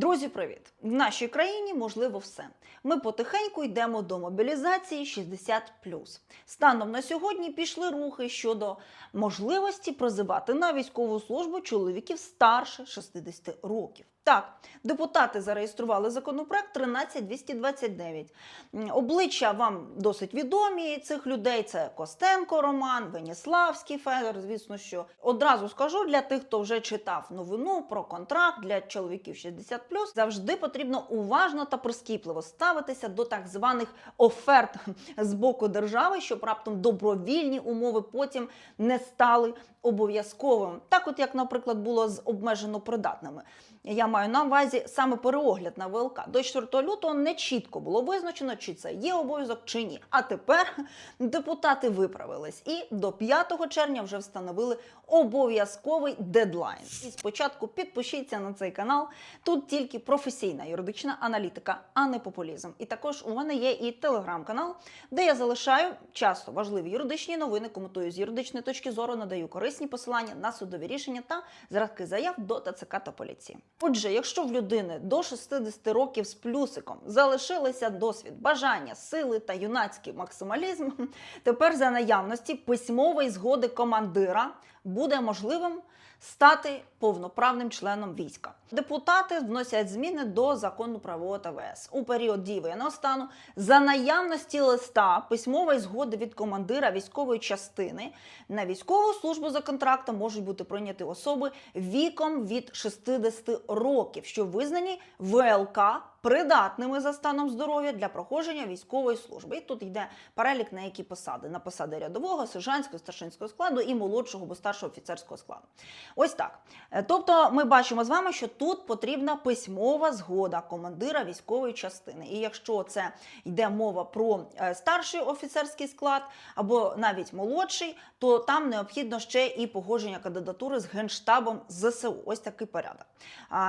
Друзі, привіт! В нашій країні можливо все. Ми потихеньку йдемо до мобілізації 60 Станом на сьогодні пішли рухи щодо можливості призивати на військову службу чоловіків старше 60 років. Так, депутати зареєстрували законопроект 13229. Обличчя вам досить відомі цих людей. Це Костенко Роман, Веніславський Федор. Звісно, що одразу скажу для тих, хто вже читав новину про контракт для чоловіків 60 завжди потрібно уважно та прискіпливо ставитися до так званих оферт з боку держави, щоб раптом добровільні умови потім не стали обов'язковими. Так, от як, наприклад, було з обмежено придатними. Я маю на увазі саме переогляд на ВЛК. До 4 лютого не чітко було визначено, чи це є обов'язок, чи ні. А тепер депутати виправились і до 5 червня вже встановили обов'язковий дедлайн. І спочатку підпишіться на цей канал. Тут тільки професійна юридична аналітика, а не популізм. І також у мене є і телеграм-канал, де я залишаю часто важливі юридичні новини, коментую з юридичної точки зору, надаю корисні посилання на судові рішення та зразки заяв до ТЦК та поліції. Отже, якщо в людини до 60 років з плюсиком залишилися досвід, бажання, сили та юнацький максималізм, тепер за наявності письмової згоди командира буде можливим стати повноправним членом війська. Депутати вносять зміни до закону про ВО та ВС у період дії воєнного стану за наявності листа письмової згоди від командира військової частини на військову службу за контрактом можуть бути прийняті особи віком від 60 років, що визнані ВЛК придатними за станом здоров'я для проходження військової служби. І тут йде перелік на які посади: на посади рядового, сержантського, старшинського складу і молодшого або старшого офіцерського складу. Ось так. Е, Тобто, ми бачимо з вами, що тут потрібна письмова згода командира військової частини. І якщо це йде мова про е, старший офіцерський склад або навіть молодший, то там необхідно ще і погодження кандидатури з генштабом ЗСУ. Ось такий порядок.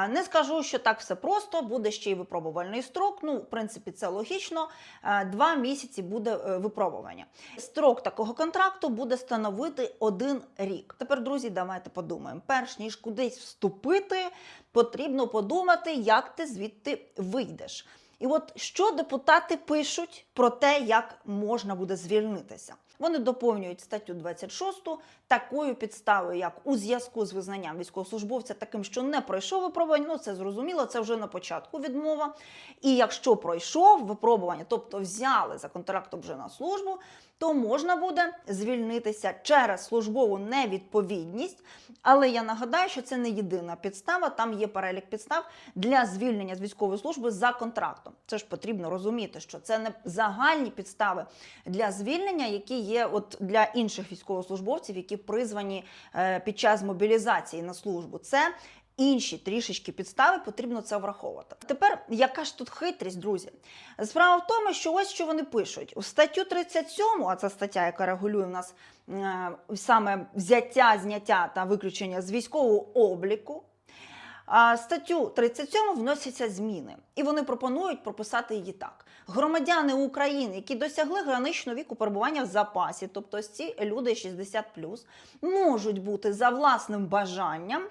Не скажу, що так все просто, буде ще й випробувальний строк. Ну, в принципі, це логічно. Е, Два місяці буде випробування. Строк такого контракту буде становити один рік. Тепер, друзі, давайте подумаємо. Перш ніж кудись вступити, потрібно подумати, як ти звідти вийдеш. І от що депутати пишуть про те, як можна буде звільнитися. Вони доповнюють статтю 26 такою підставою, як у зв'язку з визнанням військовослужбовця таким, що не пройшов випробування. Ну це зрозуміло, це вже на початку відмова. І якщо пройшов випробування, тобто взяли за контрактом вже на службу, то можна буде звільнитися через службову невідповідність. Але я нагадаю, що це не єдина підстава. Там є перелік підстав для звільнення з військової служби за контрактом. Це ж потрібно розуміти, що це не загальні підстави для звільнення, які є от для інших військовослужбовців, які призвані е, під час мобілізації на службу. Це інші трішечки підстави, потрібно це враховувати. Тепер яка ж тут хитрість, друзі? Справа в тому, що ось що вони пишуть у статтю 37, а це стаття, яка регулює в нас е, саме взяття, зняття та виключення з військового обліку. Статтю 37 вносяться зміни, і вони пропонують прописати її так: громадяни України, які досягли граничного віку перебування в запасі, тобто ці люди 60 можуть бути за власним бажанням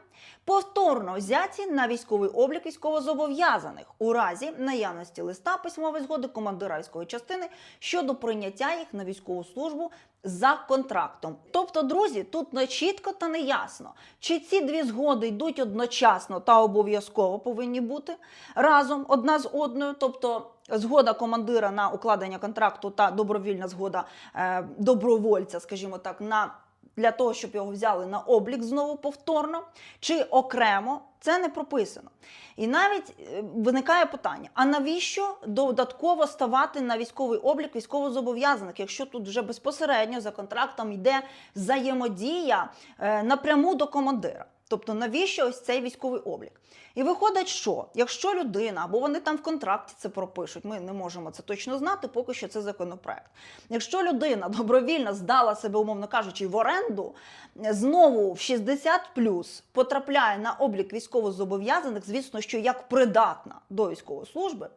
повторно взяті на військовий облік військовозобов'язаних у разі наявності листа письмової згоди командира військової частини щодо прийняття їх на військову службу за контрактом. Тобто, друзі, тут не чітко та не ясно, чи ці дві згоди йдуть одночасно та обов'язково повинні бути разом одна з одною, тобто. Згода командира на укладення контракту та добровільна згода е, добровольця, скажімо так, на для того, щоб його взяли на облік знову повторно, чи окремо, це не прописано. І навіть е, виникає питання: а навіщо додатково ставати на військовий облік військовозобов'язаних, якщо тут вже безпосередньо за контрактом йде взаємодія е, напряму до командира? Тобто, навіщо ось цей військовий облік? І виходить, що якщо людина, або вони там в контракті це пропишуть, ми не можемо це точно знати, поки що це законопроект. Якщо людина добровільно здала себе, умовно кажучи, в оренду, знову в 60 плюс потрапляє на облік військовозобов'язаних, звісно, що як придатна до військової служби,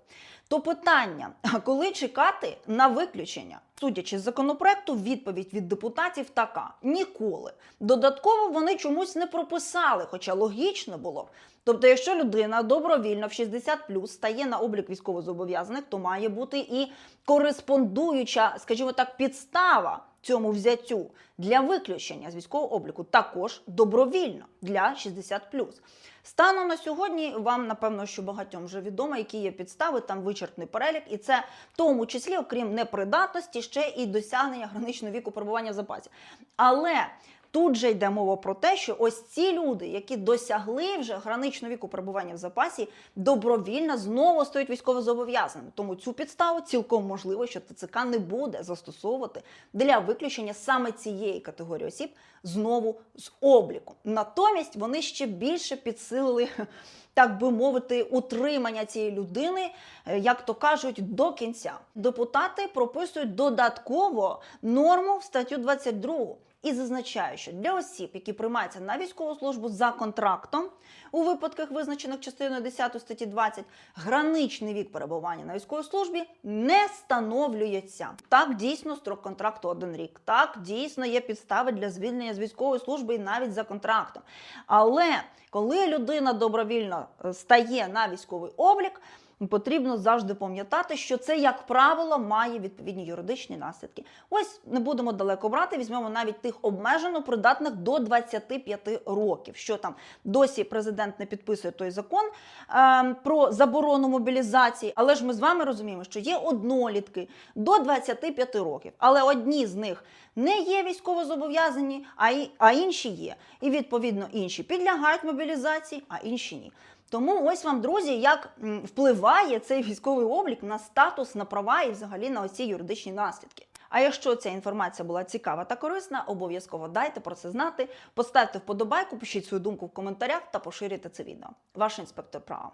то питання, коли чекати на виключення? Судячи з законопроекту, відповідь від депутатів така: ніколи. Додатково вони чомусь не прописали, хоча логічно було Тобто, якщо людина добровільно в 60 плюс стає на облік військовозобов'язаних, то має бути і кореспондуюча, скажімо так, підстава цьому взяттю для виключення з військового обліку, також добровільно для 60 плюс. Станом на сьогодні вам напевно, що багатьом вже відомо, які є підстави, там вичерпний перелік, і це в тому числі, окрім непридатності, ще і досягнення граничного віку перебування в запасі. Але Тут же йде мова про те, що ось ці люди, які досягли вже граничного віку перебування в запасі, добровільно знову стають військовозобов'язаними. Тому цю підставу цілком можливо, що ТЦК не буде застосовувати для виключення саме цієї категорії осіб знову з обліку. Натомість вони ще більше підсилили. Так би мовити, утримання цієї людини, е, як то кажуть, до кінця. Депутати прописують додатково норму в статтю 22 і зазначаю, що для осіб, які приймаються на військову службу за контрактом, у випадках, визначених частиною 10 статті 20, граничний вік перебування на військовій службі не встановлюється. Так, дійсно, строк контракту один рік. Так, дійсно є підстави для звільнення з військової служби і навіть за контрактом. Але коли людина добровільно е, стає на військовий облік, Потрібно завжди пам'ятати, що це, як правило, має відповідні юридичні наслідки. Ось не будемо далеко брати, візьмемо навіть тих обмежено придатних до 25 років. Що там досі президент не підписує той закон е, про заборону мобілізації. Але ж ми з вами розуміємо, що є однолітки до 25 років, але одні з них не є військовозобов'язані, а, й, а інші є. І відповідно інші підлягають мобілізації, а інші ні. Тому ось вам, друзі, як впливає цей військовий облік на статус, на права і взагалі на оці юридичні наслідки. А якщо ця інформація була цікава та корисна, обов'язково дайте про це знати, поставте вподобайку, пишіть свою думку в коментарях та поширюйте це відео. Ваш інспектор права.